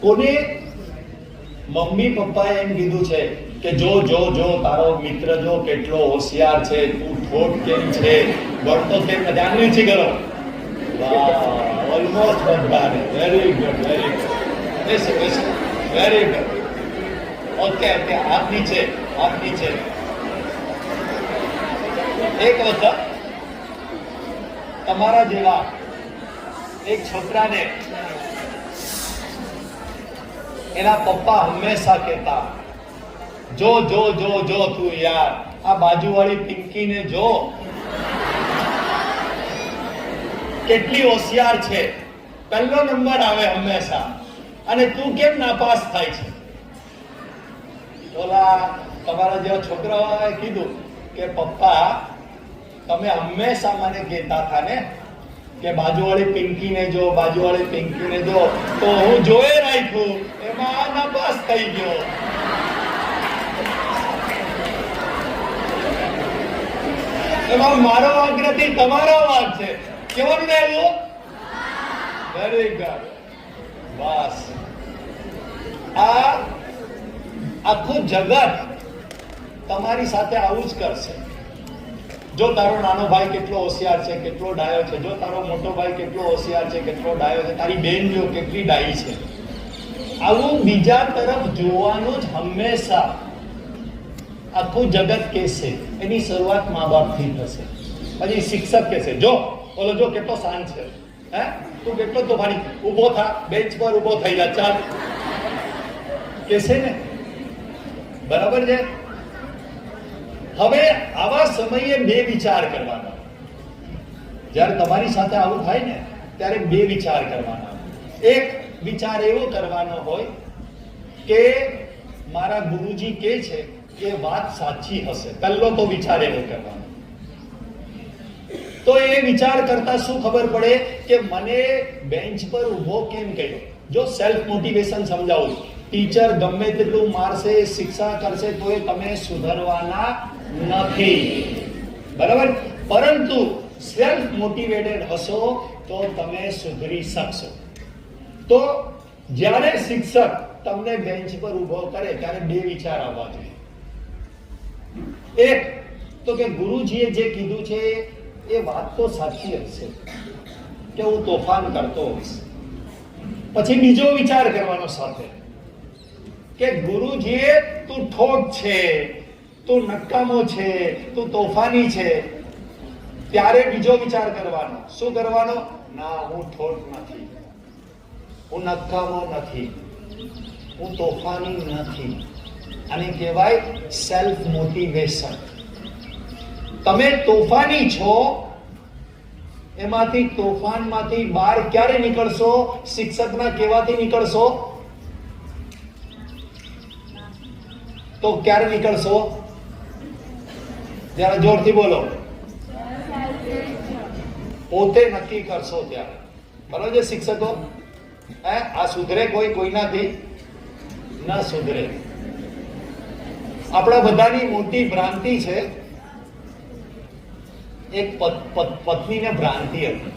કોને? મમ્મી, પપ્પાએ એમ કીધું છે કે જો જો જો, તારો મિત્ર જો કેટલો હોશિયાર છે, તું ઠોઠ કેમ છે? ભણતો કેમ નથી આંગળી છે કરો ઓલમોસ્ટ બધાને વેરી ગુડ વેરી ગુડ બેસો બેસો. વેરી ગુડ ઓકે ઓકે હાથ નીચે હાથ નીચે એક વખત તમારા જેવા એક છોકરાને એના પપ્પા હંમેશા કહેતા, જો જો જો જો તું યાર, આ બાજુવાળી પિંકીને જો. કેટલી હોશિયાર છે. પહેલો નંબર આવે હંમેશા. અને તું કેમ નાપાસ થાય છે? ઓલા, તમારા જેવા છોકરાઓએ કીધું કે, પપ્પા, તમે હંમેશા મને કહેતા હતા ને કે બાજુવાળી પિંકીને જો, બાજુવાળી પિંકીને જો, તો હું જોઈ રાખ્યું એમાં નપાસ થઈ ગયો. એમાં મારો વાંક નથી તમારો વાંક છે. કેવો ને એવું? વેરી ગુડ બસ. આ આખું જગત તમારી સાથે આવું જ કરશે. જો તારો નાનો ભાઈ કેટલો હોશિયાર છે, કેટલો ડાયો છે, જો તારો મોટો ભાઈ કેટલો હોશિયાર છે, કેટલો ડાયો છે, તારી બેન જો કેટલી ડાઈ છે, આવું બીજા તરફ જોવાનું જ હંમેશા આખું જગત કહેશે. એની શરૂઆત મા બાપથી થશે. પછી શિક્ષક કહેશે, જો ઓલો જો કેટલો શાંત છે, હે? તું કેટલો તો ભારી ઊભો થા, બેન્ચ પર ઊભો થઈ જા, ચાલ. કહેશે ને? બરાબર છે? હવે આવા સમયે બે વિચાર કરવાના. જ્યારે તમારી સાથે આવું થાય ને, ત્યારે બે વિચાર કરવાના. એક વિચાર એવો કરવાનો હોય કે મારા ગુરુજી કે છે કે વાત સાચી હશે. પહેલો તો વિચાર એવો કરવાનો. તો એ વિચાર કરતા શું ખબર પડે કે મને બેન્ચ પર ઊભો કેમ કર્યો? જો સેલ્ફ મોટિવેશન સમજાવું. ટીચર ગમે તેટલું મારશે, શિક્ષા કરશે, તો એ તમે સુધરવાના નથી. બરાબર? પરંતુ સેલ્ફ મોટિવેટેડ હશો તો તમે સુધરી શકશો. તો જ્યારે શિક્ષક તમને બેન્ચ પર ઊભો કરે ત્યારે બે વિચાર આવવા જોઈએ. એક, તો કે ગુરુજીએ જે કીધું છે, એ વાત તો સાચી હશે કે હું તોફાન કરતો હોઈશ. પછી બીજો વિચાર કરવાનો સાથે કે ગુરુજીએ તું ઠોક છે. તું નકામો છે, તું તોફાની છે. ત્યારે બીજો વિચાર કરવાનો, શું કરવાનો? ના, હું ઠોઠ નથી. હું નકામો નથી. હું તોફાની નથી. અને કહેવાય સેલ્ફ મોટિવેશન તમે તોફાની છો, એમાંથી તોફાનમાંથી બહાર ક્યારે નીકળશો? શિક્ષકના કહેવાથી નીકળશો? તો ક્યારે નીકળશો? જરા જોરથી બોલો. પોતે નક્કી કરશો ત્યારે. બરોબર છે શિક્ષકો? હે? આ સુધરે કોઈ કોઈનાથી? ન સુધરે. આપણા બધાની મોટી ભ્રાંતિ છે. એક પત- પત- પત્નીને ભ્રાંતિ હતી.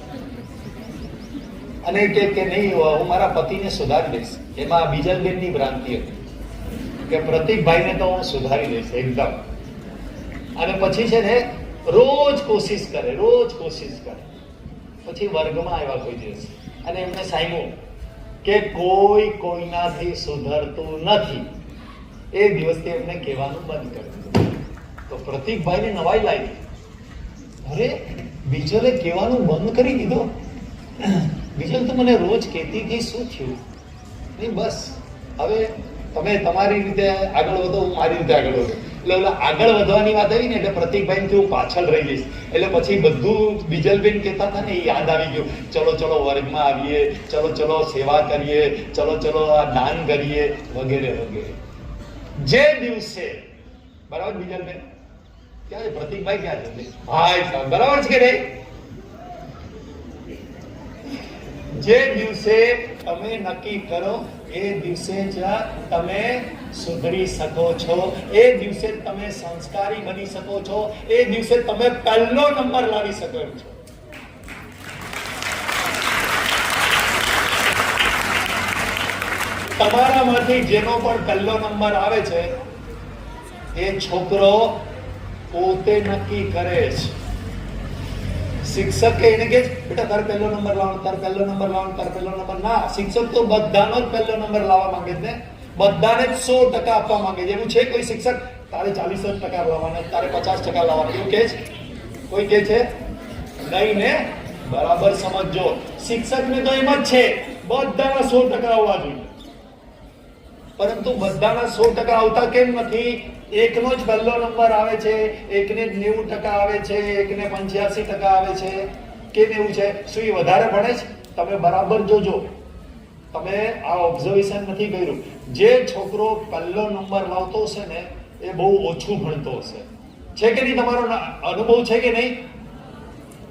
અને કે કે નહીં, હું મારા પતિને સુધારી દઈશ. એમાં બીજલબેનની ભ્રાંતિ હતી. કે પ્રતિકભાઈને તો હું સુધારી દઈશ, એકદમ. અને પછી છે ને, રોજ કોશિશ કરે, રોજ કોશિશ કરે. પછી વર્ગમાં આવ્યા કોઈ દિવસ. અને એમને સાંભળ્યું કે કોઈ કોઈનાથી સુધરતું નથી. એ દિવસથી એમને કહેવાનું બંધ કરી દીધું. તો પ્રતિકભાઈને નવાઈ લાગી. અરે બીજલે કહેવાનું બંધ કરી દીધું? બીજલ તો મને રોજ કહેતી કે શું થયું? નહીં, બસ. હવે તમે તમારી રીતે આગળ વધો, હું મારી રીતે આગળ વધો. એટલે ઓલા આગળ વધવાની વાત આવી ને એટલે પ્રતિકભાઈ હું પાછળ રહી જઈશ. એટલે પછી બધું બીજલબેન કહેતા હતા ને, એ યાદ આવી ગયું. ચલો ચલો, વર્ગમાં આવીએ. ચલો ચલો, સેવા કરીએ. ચલો ચલો, આ દાન કરીએ. વગેરે વગેરે. જે દિવસે, બરાબર બીજલબેન? ક્યાં છે પ્રતિકભાઈ ક્યાં છે? ભાઈ સાહેબ, બરાબર છે કે નહીં? જે દિવસે તમે નક્કી કરો એ દિવસે જ તમે સુધરી શકો છો. એ દિવસે તમે સંસ્કારી બની શકો છો. એ દિવસે તમે પહેલો નંબર લાવી શકો છો. તમારામાંથી જેનો પણ પહેલો નંબર આવે છે, એ છોકરો પોતે નક્કી કરે છે. શિક્ષક એને કે બેટા, તારે પહેલો નંબર લાવવાનો, તારે પહેલો નંબર લાવવાનો, તારે પહેલો નંબર. ના, શિક્ષક તો બધાનો જ પહેલો નંબર લાવવા માંગે છે બધાને જ સો ટકા આપવા માંગે છે. એવું છે કોઈ શિક્ષક? તારે ચાલીસ જ ટકા લાવવાના, તારે પચાસ ટકા લાવવાના. એવું કે છે? કોઈ કે છે? નહીં ને, બરાબર સમજજો. શિક્ષકને તો એમ જ છે, બધાના સો ટકા આવવા જોઈએ. પરંતુ બધાના સો ટકા આવતા કેમ નથી? એકનો જ પહેલો નંબર આવે છે, એકને નેવું ટકા આવે છે, એકને પંચ્યાસી ટકા આવે છે. કેમ એવું છે? શું એ વધારે ભણે છે? તમે બરાબર જોજો. તમે આ ઓબ્ઝર્વેશન નથી કર્યું. જે છોકરો પહેલો નંબર લાવતો હશે ને, એ બહુ ઓછું ભણતો હશે. છે કે નહીં તમારો અનુભવ છે કે નહીં?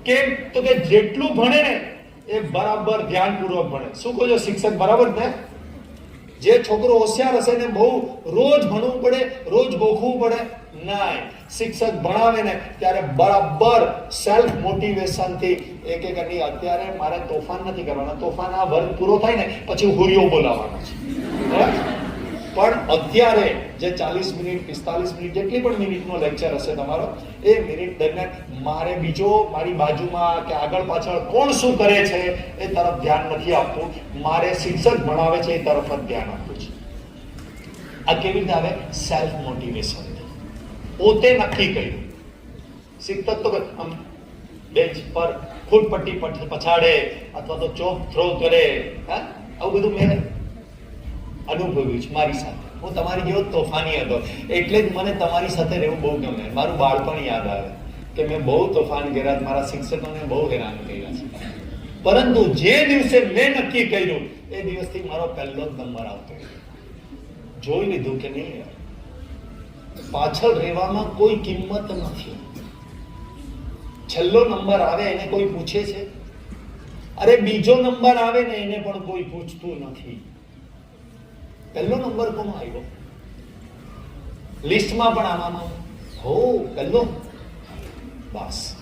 કેમ? તો કે જેટલું ભણે ને, એ બરાબર ધ્યાનપૂર્વક ભણે. શું કહો છો, શિક્ષક બરાબર ને? જે છોકરો હોશિયાર હશે ને બહુ રોજ ભણવું પડે, રોજ ગોખવું પડે. ના શિક્ષક ભણાવે ને ત્યારે બરાબર સેલ્ફ મોટિવેશનથી એક એક ની અત્યારે મારે તોફાન નથી કરવાના. તોફાન આ વર્ગ પૂરો થાય ને, પછી હુરિયો બોલાવવાનો છે? પણ અત્યારે જે ચાલીસ મિનિટ, પિસ્તાલીસ મિનિટ જેટલી પણ મિનિટનો લેક્ચર હશે તમારો, એ મિનિટ દરમિયાન મારે બીજો મારી બાજુમાં કે આગળ પાછળ કોણ શું કરે છે એ તરફ ધ્યાન નથી આપતું. મારે શિક્ષક ભણાવે છે એ તરફ જ ધ્યાન આપવું છે. આ કેવી રીતે આવે? સેલ્ફ મોટિવેશન પોતે નક્કી કર્યું. શિક્ષક તો આમ બેન્ચ પર ફૂટપટ્ટી પછ- પછાડે અથવા તો ચોક થ્રો કરે, હા? આવું બધું મેં અનુભવ્યું છે, મારી સાથે. હું તમારી જેવો તોફાની હતો. એટલે જ મને તમારી સાથે રહેવું બહુ ગમે. મારું બાળપણ યાદ આવે કે મેં બહુ તોફાન કર્યા મારા શિક્ષકોને બહુ હેરાન કર્યા છે. પરંતુ જે દિવસે મેં નક્કી કર્યું, એ દિવસથી મારો પહેલો જ નંબર આવતો જોઈ લીધું કે નહીં પાછળ રહેવામાં કોઈ કિંમત નથી. છેલ્લો નંબર આવે એને કોઈ પૂછે છે? અરે બીજો નંબર આવે ને એને પણ કોઈ પૂછતું નથી. પહેલો નંબર કોનો આવ્યો? લિસ્ટમાં પણ આનામાં હો પહેલો બસ.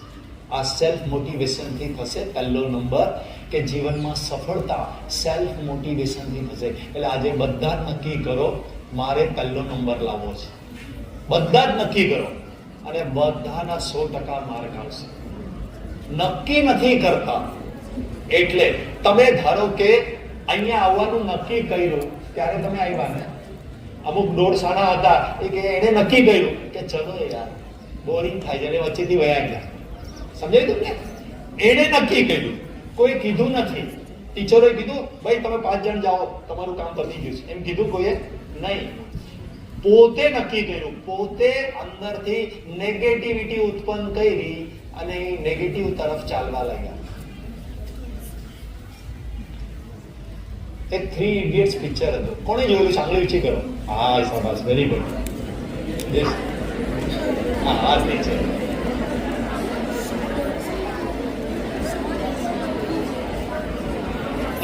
આ સેલ્ફ મોટિવેશનથી થશે પહેલો નંબર કે જીવનમાં સફળતા સેલ્ફ મોટિવેશનથી થશે. એટલે આજે બધા નક્કી કરો, મારે પહેલો નંબર લાવવો છે. બધા જ નક્કી કરો. અને બધાના સો ટકા માર્ક આવશે. નક્કી નથી કરતા. એટલે તમે ધારો કે અહીંયા આવવાનું નક્કી કર્યું ત્યારે તમે આવ્યા ને? અમુક દોઢ હતા એ કે એને નક્કી કર્યું કે ચલો યાર બોરિંગ થાય છે. એટલે વચ્ચેથી વયા ગયા. સમજાય તું ને એને નક્કી કર્યું. કોઈ કીધું નથી. ટીચરોએ કીધું, ભાઈ, તમે પાંચ જણ જાઓ. તમારું કામ પતી ગયું છે. એમ કીધું કોઈએ નહીં. પોતે નક્કી કર્યું. પોતે અંદરથી નેગેટિવિટી ઉત્પન્ન કરી અને નેગેટિવ તરફ ચાલવા લાગ્યા. એક થ્રી ઇડિયટ્સ પિક્ચર હતું. કોણે જોયેલું છે આંગળી કરો. હા શાબાશ વેરી ગુડ હા હા પિક્ચર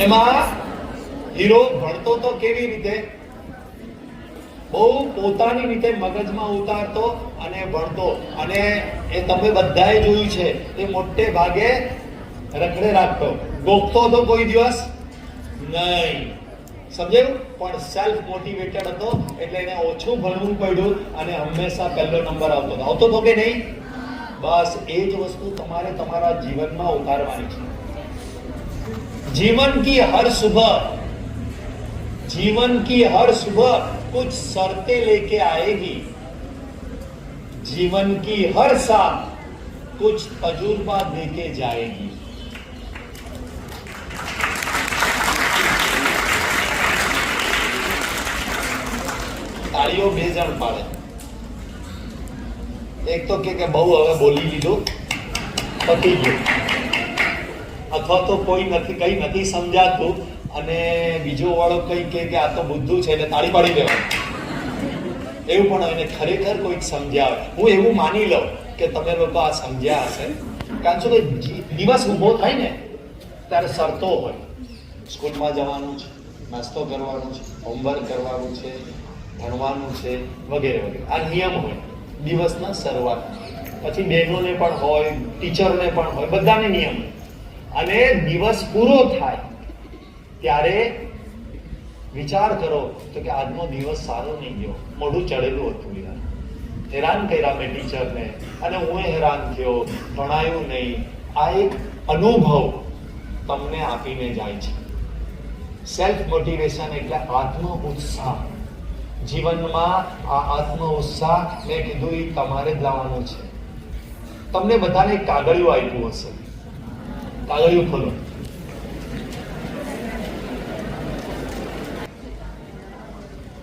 એમાં હીરો ભણતો તો કેવી રીતે? બહુ પોતાની રીતે મગજમાં ઉતારતો અને ભણતો. અને એ તમે બધાએ જોયું છે, એ મોટે ભાગે રખડે રાખતો. ગોખતો તો કોઈ દિવસ નહીં સમજાયું પણ સેલ્ફ મોટિવેટેડ હતો એટલે એને ઓછું ભણવું પડ્યું અને હંમેશા પહેલો નંબર આવતો હતો આવતો તો કે નહીં બસ એ જ વસ્તુ તમારે તમારા જીવનમાં ઉતારવાની છે जीवन की हर सुबह जीवन की हर सुबह कुछ शर्तें लेके आएगी जीवन की हर साल कुछ तजुर्बा देके जाएगी તાળીઓ બે જણ પાડે. એક તો કે બહુ હવે બોલી લીધું, પતી ગયું. અથવા તો કોઈ નથી, કઈ નથી સમજાતું અને બીજો વાળો કઈ કે કે આ તો બુદ્ધું છે એટલે તાળી પાડી દેવાનું. એવું પણ એને ખરેખર કોઈક સમજાવે. હું એવું માની લઉં કે તમે લોકો આ સમજ્યા હશે. કારણ શું કે દિવસ ઊભો થાય ને, ત્યારે શરતો હોય. સ્કૂલમાં જવાનું છે, નાસ્તો કરવાનો છે, હોમવર્ક કરવાનું છે ભણવાનું છે, વગેરે વગેરે. આ નિયમ હોય. દિવસના શરૂઆત. પછી બહેનોને પણ હોય, ટીચરને પણ હોય, બધાને નિયમ અને દિવસ પૂરો થાય ત્યારે વિચાર કરો તો કે આજનો દિવસ સારો નહીં ગયો. મોઢું ચડેલું હતું યાર. હેરાન કર્યા મેં ટીચરને. અને હું હેરાન થયો. ભણાયું નહીં. આ એક અનુભવ તમને આપીને જાય છે. સેલ્ફ મોટિવેશન એટલે આત્મ ઉત્સાહ જીવનમાં આ આત્મ ઉત્સાહ મેં કીધું એ તમારે જ લાવવાનું છે. તમને બધાને કાગળિયું આપ્યું હશે. કાગળિયું ખોલો.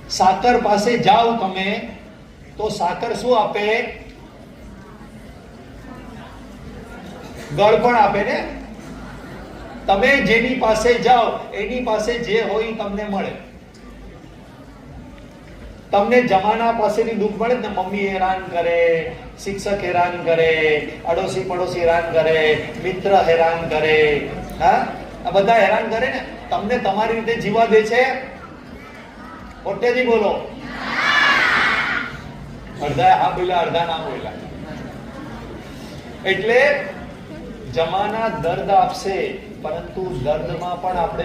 સાકર પાસે જાઓ તમે, તો સાકર શું આપે? ગળ પણ આપે ને? તમે જેની પાસે જાઓ, એની પાસે જે હોય તમને મળે. તમને જમાના પાસેથી દુઃખ મળે ને મમ્મી હેરાન કરે, શિક્ષક હેરાન કરે, અડોશી પડોશી હેરાન કરે, મિત્ર હેરાન કરે, હા? આ બધા હેરાન કરે ને, તમને તમારી રીતે જીવા દે છે? મોટેથી બોલો. અડધા, હા બોલ્યા, અડધા ના બોલ્યા. એટલે જમાના દર્દ આપશે, પરંતુ દર્દમાં પણ આપણે